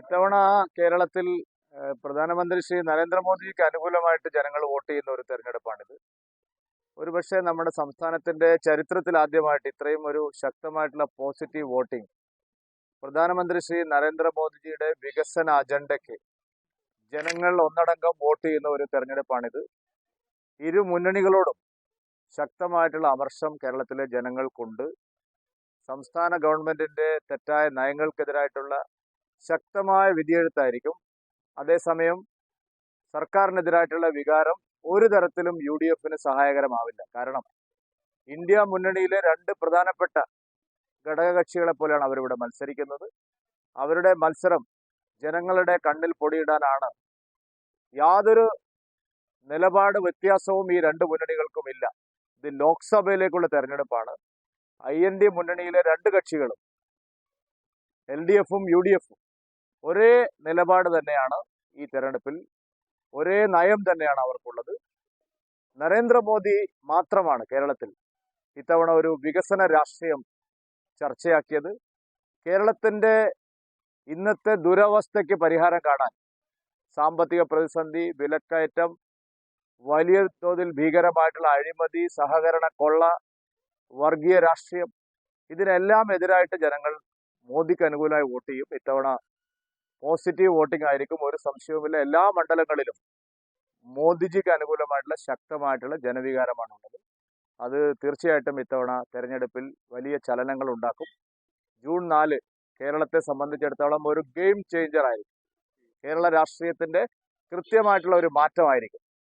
ഇത്തവണ കേരളത്തിൽ പ്രധാനമന്ത്രി ശ്രീ നരേന്ദ്രമോദിക്ക് അനുകൂലമായിട്ട് ജനങ്ങൾ വോട്ട് ചെയ്യുന്ന ഒരു തെരഞ്ഞെടുപ്പാണിത്. ഒരുപക്ഷെ നമ്മുടെ സംസ്ഥാനത്തിന്റെ ചരിത്രത്തിൽ ആദ്യമായിട്ട് ഇത്രയും ഒരു ശക്തമായിട്ടുള്ള പോസിറ്റീവ് വോട്ടിംഗ് പ്രധാനമന്ത്രി ശ്രീ നരേന്ദ്രമോദിജിയുടെ വികസന അജണ്ടയ്ക്ക് ജനങ്ങൾ ഒന്നടങ്കം വോട്ട് ചെയ്യുന്ന ഒരു തെരഞ്ഞെടുപ്പാണിത്. ഇരു മുന്നണികളോടും ശക്തമായിട്ടുള്ള അമർഷം കേരളത്തിലെ ജനങ്ങൾക്കുണ്ട്. സംസ്ഥാന ഗവൺമെന്റിന്റെ തെറ്റായ നയങ്ങൾക്കെതിരായിട്ടുള്ള ശക്തമായ വിധിയെഴുത്തായിരിക്കും. അതേസമയം സർക്കാരിനെതിരായിട്ടുള്ള വികാരം ഒരു തരത്തിലും യു ഡി എഫിന് സഹായകരമാവില്ല. കാരണം ഇന്ത്യ മുന്നണിയിലെ രണ്ട് പ്രധാനപ്പെട്ട ഘടകകക്ഷികളെ പോലെയാണ് അവരിവിടെ മത്സരിക്കുന്നത്. അവരുടെ മത്സരം ജനങ്ങളുടെ കണ്ണിൽ പൊടിയിടാനാണ് യാതൊരു നിലപാട് വ്യത്യാസവും ഈ രണ്ട് മുന്നണികൾക്കും ഇല്ല. ഇത് ലോക്സഭയിലേക്കുള്ള തെരഞ്ഞെടുപ്പാണ്. ഐ എൻ ഡി മുന്നണിയിലെ രണ്ട് കക്ഷികളും എൽ ഡി എഫും യു ഡി എഫും ഒരേ നിലപാട് തന്നെയാണ് ഈ തെരഞ്ഞെടുപ്പിൽ ഒരേ നയം തന്നെയാണ് അവർക്കുള്ളത്. നരേന്ദ്രമോദി മാത്രമാണ് കേരളത്തിൽ ഇത്തവണ ഒരു വികസന രാഷ്ട്രീയം ചർച്ചയാക്കിയത്. കേരളത്തിന്റെ ഇന്നത്തെ ദുരവസ്ഥയ്ക്ക് പരിഹാരം കാണാൻ സാമ്പത്തിക പ്രതിസന്ധി വിലക്കയറ്റം വലിയ തോതിൽ ഭീകരമായിട്ടുള്ള അഴിമതി സഹകരണ കൊള്ള വർഗീയ രാഷ്ട്രീയം ഇതിനെല്ലാം എതിരായിട്ട് ജനങ്ങൾ മോദിക്ക് അനുകൂലമായി വോട്ട് ചെയ്യും. ഇത്തവണ പോസിറ്റീവ് വോട്ടിംഗ് ആയിരിക്കും. ഒരു സംശയവുമില്ല എല്ലാ മണ്ഡലങ്ങളിലും മോദിജിക്ക് അനുകൂലമായിട്ടുള്ള ശക്തമായിട്ടുള്ള ജനവികാരമാണ് ഉള്ളത് അത് തീർച്ചയായിട്ടും ഇത്തവണ തെരഞ്ഞെടുപ്പിൽ വലിയ ചലനങ്ങൾ ഉണ്ടാക്കും. ജൂൺ നാല് കേരളത്തെ സംബന്ധിച്ചിടത്തോളം ഒരു ഗെയിം ചേഞ്ചർ ആയിരിക്കും കേരള രാഷ്ട്രീയത്തിന്റെ കൃത്യമായിട്ടുള്ള ഒരു മാറ്റമായിരിക്കും.